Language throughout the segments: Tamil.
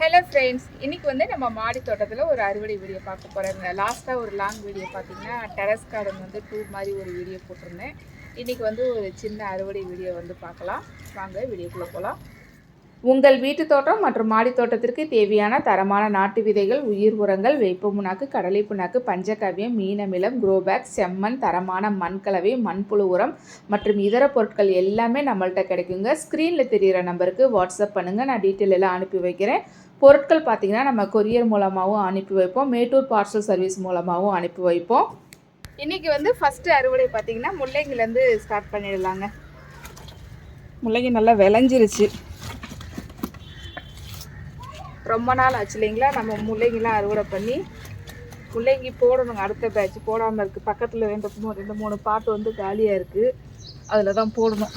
ஹலோ ஃப்ரெண்ட்ஸ் இன்றைக்கி வந்து நம்ம மாடி தோட்டத்தில் ஒரு அறுவடை வீடியோ பார்க்க போகிறோங்க லாஸ்ட்டாக ஒரு லாங் வீடியோ பார்த்தீங்கன்னா டெரஸ் கார்டன் வந்து டூர் மாதிரி ஒரு வீடியோ போட்டிருந்தேன். இன்றைக்கி வந்து ஒரு சின்ன அறுவடை வீடியோ வந்து பார்க்கலாம். வாங்க வீடியோக்குள்ளே போகலாம் உங்கள் வீட்டு தோட்டம் மற்றும் மாடி தோட்டத்திற்கு தேவையான தரமான நாட்டு விதைகள் உயிர் உரங்கள் வேப்ப புண்ணாக்கு கடலை புண்ணாக்கு பஞ்சகவ்யம் மீனமிலம் குரோபேக் செம்மண் தரமான மண்கலவை மண்புழு உரம் மற்றும் இதர பொருட்கள் எல்லாமே நம்மள்ட்ட கிடைக்குங்க. ஸ்க்ரீனில் தெரிகிற நம்பருக்கு வாட்ஸ்அப் பண்ணுங்கள் நான் டீட்டெயில் எல்லாம் அனுப்பி வைக்கிறேன். பொருட்கள் பார்த்திங்கன்னா நம்ம கொரியர் மூலமாகவும் அனுப்பி வைப்போம். மேட்டூர் பார்சல் சர்வீஸ் மூலமாகவும் அனுப்பி வைப்போம். இன்றைக்கி வந்து ஃபஸ்ட்டு அறுவடை பார்த்திங்கன்னா முள்ளங்கிலேருந்து ஸ்டார்ட் பண்ணிடலாங்க. முள்ளங்கி நல்லா விளைஞ்சிருச்சு. ரொம்ப நாள் ஆச்சு இல்லைங்களா? நம்ம முள்ளங்கிலாம் அறுவடை பண்ணி முள்ளங்கி போடணுங்க. அடுத்த பேட்ச் போடாமல் இருக்குது பக்கத்தில் ரெண்டு மூணு ரெண்டு மூணு பாட்டு வந்து காலியாக இருக்குது அதில் தான் போடணும்.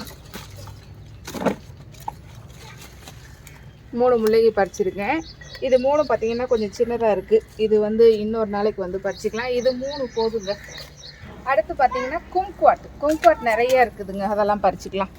மூணு முள்ளங்கி பறிச்சிருக்கேன். இது மூணு பார்த்தீங்கன்னா கொஞ்சம் சின்னதாக இருக்குது இது வந்து இன்னொரு நாளைக்கு வந்து பறிச்சிக்கலாம். இது மூணு போதுங்க. அடுத்து பார்த்தீங்கன்னா கும்குவாட் கும்குவாட் நிறைய இருக்குதுங்க. அதெல்லாம் பறிச்சிக்கலாம்.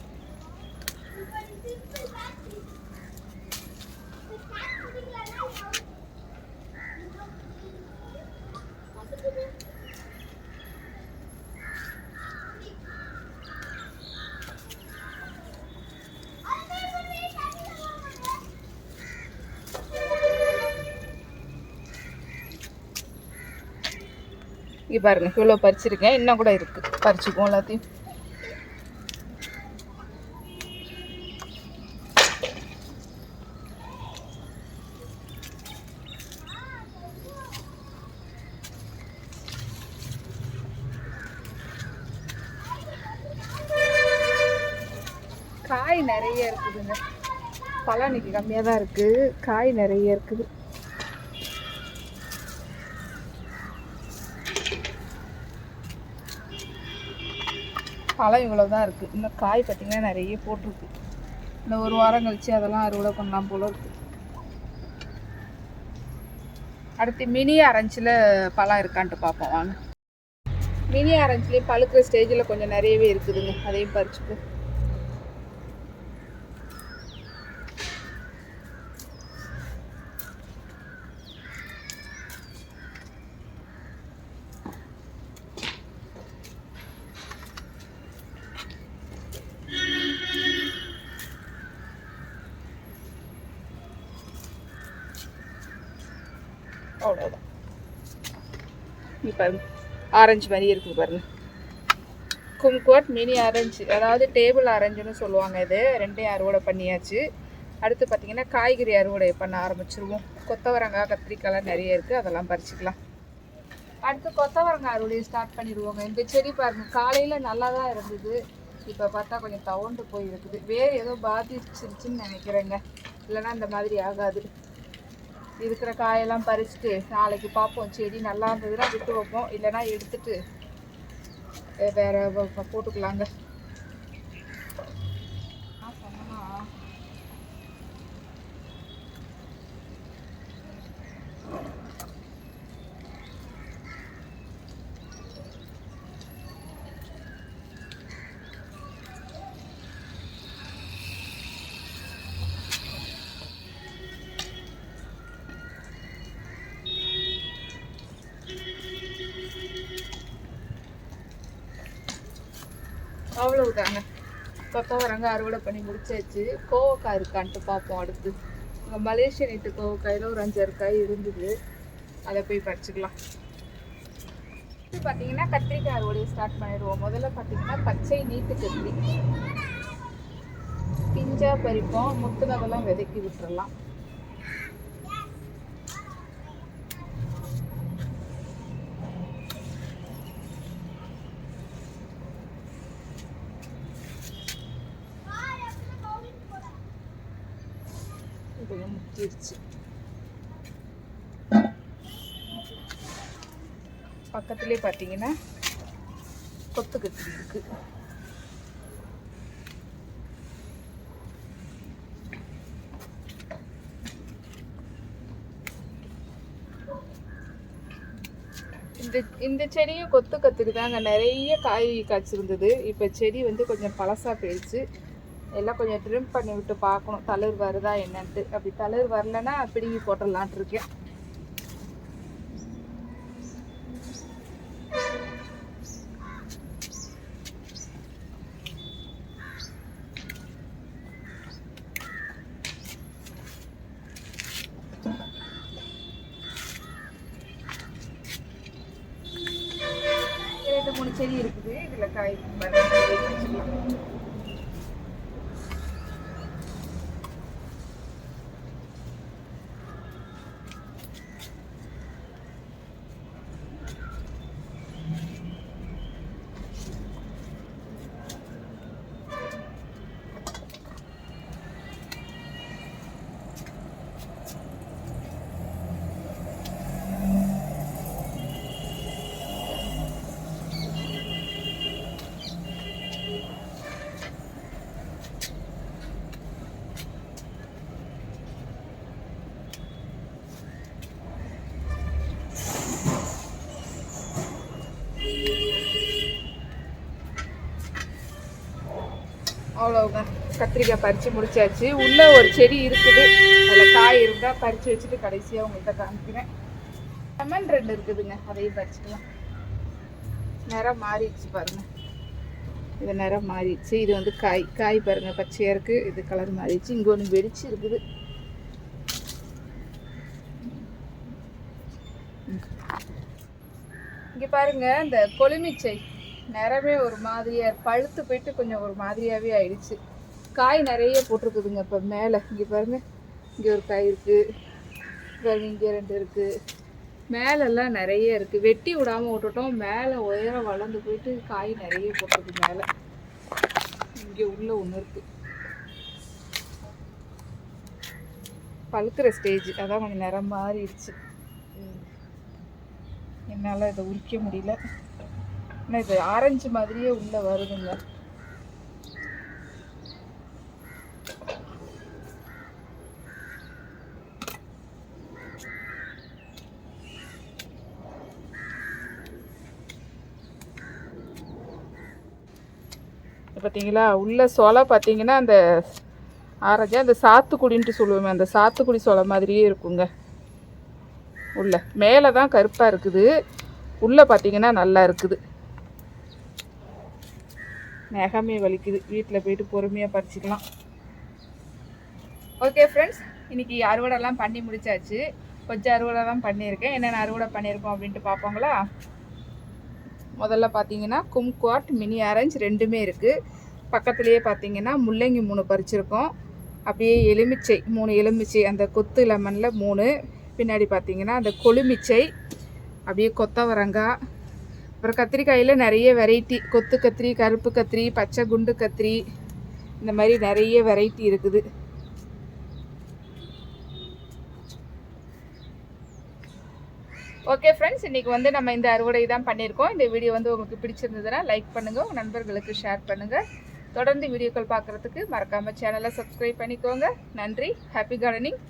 இங்கே பாருங்க இவ்வளோ பறிச்சிருக்கேன். இன்னும் கூட இருக்குது பறிச்சுக்குவோம் எல்லாத்தையும். காய் நிறைய இருக்குதுங்க. பழம் இன்னைக்கு கம்மியாக தான் இருக்குது காய் நிறைய இருக்குது. பழம் இவ்வளோ தான் இருக்குது இன்னும் காய் பார்த்திங்கன்னா நிறைய போட்டிருக்கு. இந்த ஒரு வாரம் கழிச்சு அதெல்லாம் அறுவடை பண்ணலாம் போல இருக்கு. அடுத்து மினி ஆரஞ்சில் பழம் இருக்கான்ட்டு பார்ப்போம் வாங்க. மினி ஆரஞ்சுலேயும் பழுக்கிற ஸ்டேஜில் கொஞ்சம் நிறையவே இருக்குதுங்க. அதையும் பறிச்சுப்போம். அவ்வளோதான் இப்போ ஆரஞ்சு மாதிரி இருக்குது பாருங்க. கும்கோட் மினி ஆரஞ்சு அதாவது டேபிள் ஆரஞ்சுன்னு சொல்லுவாங்க இது. ரெண்டையும் அறுவடை பண்ணியாச்சு. அடுத்து பார்த்தீங்கன்னா காய்கறி அறுவடை பண்ண ஆரம்பிச்சிருவோம். கொத்தவரங்காய் கத்திரிக்காய்லாம் நிறைய இருக்குது அதெல்லாம் பறிச்சுக்கலாம். அடுத்து கொத்தவரங்காய் அறுவடையை ஸ்டார்ட் பண்ணிடுவோங்க. இந்த செடி பாருங்கள் காலையில் நல்லா தான் இருந்தது. இப்போ பார்த்தா கொஞ்சம் தவண்டு போய் இருக்குது வேறு ஏதோ பாதிச்சிருச்சுன்னு நினைக்கிறேங்க. இல்லைன்னா இந்த மாதிரி ஆகாது. இருக்கிற காயெல்லாம் பறிச்சுட்டு நாளைக்கு பார்ப்போம். செடி நல்லா இருந்ததுன்னா விட்டு வைப்போம். இல்லைன்னா எடுத்துட்டு வேறு வேற போட்டுக்கலாங்க. அவ்வளவுதாங்க. கொத்தவரங்க அறுவடை பண்ணி முடிச்சாச்சு. கோவக்காய் இருக்கான்ட்டு பார்ப்போம் அடுத்து. இங்கே மலேசிய நீட்டு கோவக்காயில் ஒரு அஞ்சாறு காய் இருந்தது. அதை போய் பறிச்சுக்கலாம். இது பார்த்தீங்கன்னா கத்திரிக்காய் அறுவடையை ஸ்டார்ட் பண்ணிடுவோம். முதல்ல பார்த்தீங்கன்னா பச்சை நீட்டு கத்திரி. பிஞ்சா பறிப்போம். முத்துனதெல்லாம் விதைக்கி விட்டுறலாம். கொஞ்சம் முக்கிடுச்சு பக்கத்துலேயே பார்த்தீங்கன்னா கொத்து கத்திரி இருக்கு. இந்த இந்த செடியும் கொத்து கத்திரி தாங்க நிறைய காய் காய்ச்சிருந்தது. இப்போ செடி வந்து கொஞ்சம் பழசாக போயிடுச்சு எல்லாம் கொஞ்சம் ட்ரிம் பண்ணி விட்டு பார்க்கணும். தளிர் வருதா என்னன்ட்டு. அப்படி தளிர் வரலன்னா பிடுங்கி போட்டுடலான்ட்டு இருக்கேன் ரெண்டு மூணு செடி இருக்குது. இதுல காய் அவ்வளோங்க கத்திரிக்காய் பறித்து முடிச்சாச்சு. உள்ளே ஒரு செடி இருக்குது. அதில் காய் இருந்தால் பறித்து வச்சுட்டு கடைசியாக உங்கள்கிட்ட காமிக்கிறேன். லெமன் ரெண்டு இருக்குதுங்க. அதையும் பறிச்சுக்கலாம். நிறம் மாறிடுச்சு பாருங்கள் இது நிறம் மாறிடுச்சு. இது வந்து காய். காய் பாருங்கள் பச்சையாக இருக்குது இது கலர் மாறிடுச்சு. இங்கே ஒன்று வெடிச்சு இருக்குது. இங்கே பாருங்க இந்த கொளுமிச்சை நிறமே ஒரு மாதிரியா பழுத்து போயிட்டு கொஞ்சம் ஒரு மாதிரியாவே ஆயிடுச்சு. காய் நிறைய போட்டிருக்குதுங்க இப்போ மேலே. இங்கே பாருங்க. இங்கே ஒரு காய் இருக்கு. பாருங்க இங்கே ரெண்டு இருக்கு. மேலெல்லாம் நிறைய இருக்கு. வெட்டி விடாம விட்டுட்டோம். மேலே உயரம் வளர்ந்து போயிட்டு காய் நிறைய போட்டிருக்கு மேலே. இங்கே உள்ள ஒன்று இருக்கு. பழுக்கிற ஸ்டேஜ் அதான் கொஞ்சம் நிறம் மாறிடுச்சு. என்னால் இதை உரிக்க முடியல. ஆனால் இது ஆரஞ்சு மாதிரியே உள்ளே வருதுங்க. பார்த்தீங்களா உள்ள சொலை பார்த்தீங்கன்னா அந்த ஆரஞ்சு அந்த சாத்துக்குடின்ட்டு சொல்லுவோமே அந்த சாத்துக்குடி சொலை மாதிரியே இருக்குங்க. உள்ள. மேலே தான் கருப்பாக இருக்குது. உள்ளே பார்த்தீங்கன்னா நல்லா இருக்குது. நகமே வலிக்குது. வீட்டில் போயிட்டு பொறுமையாக பறிச்சிக்கலாம் ஓகே ஃப்ரெண்ட்ஸ் இன்றைக்கி அறுவடைலாம் பண்ணி முடிச்சாச்சு. கொஞ்சம் அறுவடை தான் பண்ணியிருக்கேன். என்னென்ன அறுவடை பண்ணியிருக்கோம் அப்படின்ட்டு பார்ப்போங்களா? முதல்ல பார்த்தீங்கன்னா கும்குவாட் மினி ஆரஞ்சு ரெண்டுமே இருக்குது பக்கத்துலேயே பார்த்தீங்கன்னா முள்ளங்கி மூணு பறிச்சிருக்கோம். அப்படியே எலுமிச்சை மூணு எலுமிச்சை அந்த கொத்து லெமனில் மூணு. பின்னாடி பார்த்தீங்கன்னா அந்த கொழுமிச்சை அப்படியே கொத்தவரங்காய் அப்புறம் கத்திரிக்காயில் நிறைய வெரைட்டி கொத்து கத்திரி கருப்பு கத்திரி பச்சை குண்டு கத்திரி இந்த மாதிரி நிறைய வெரைட்டி இருக்குது. ஓகே ஃப்ரெண்ட்ஸ் இன்றைக்கி வந்து நம்ம இந்த அறுவடை தான் பண்ணியிருக்கோம். இந்த வீடியோ வந்து உங்களுக்கு பிடிச்சிருந்ததுன்னா லைக் பண்ணுங்கள் உங்கள் நண்பர்களுக்கு ஷேர் பண்ணுங்கள் தொடர்ந்து வீடியோக்கள் பார்க்குறதுக்கு மறக்காமல் சேனலை சப்ஸ்கிரைப் பண்ணிக்கோங்க. நன்றி. Happy gardening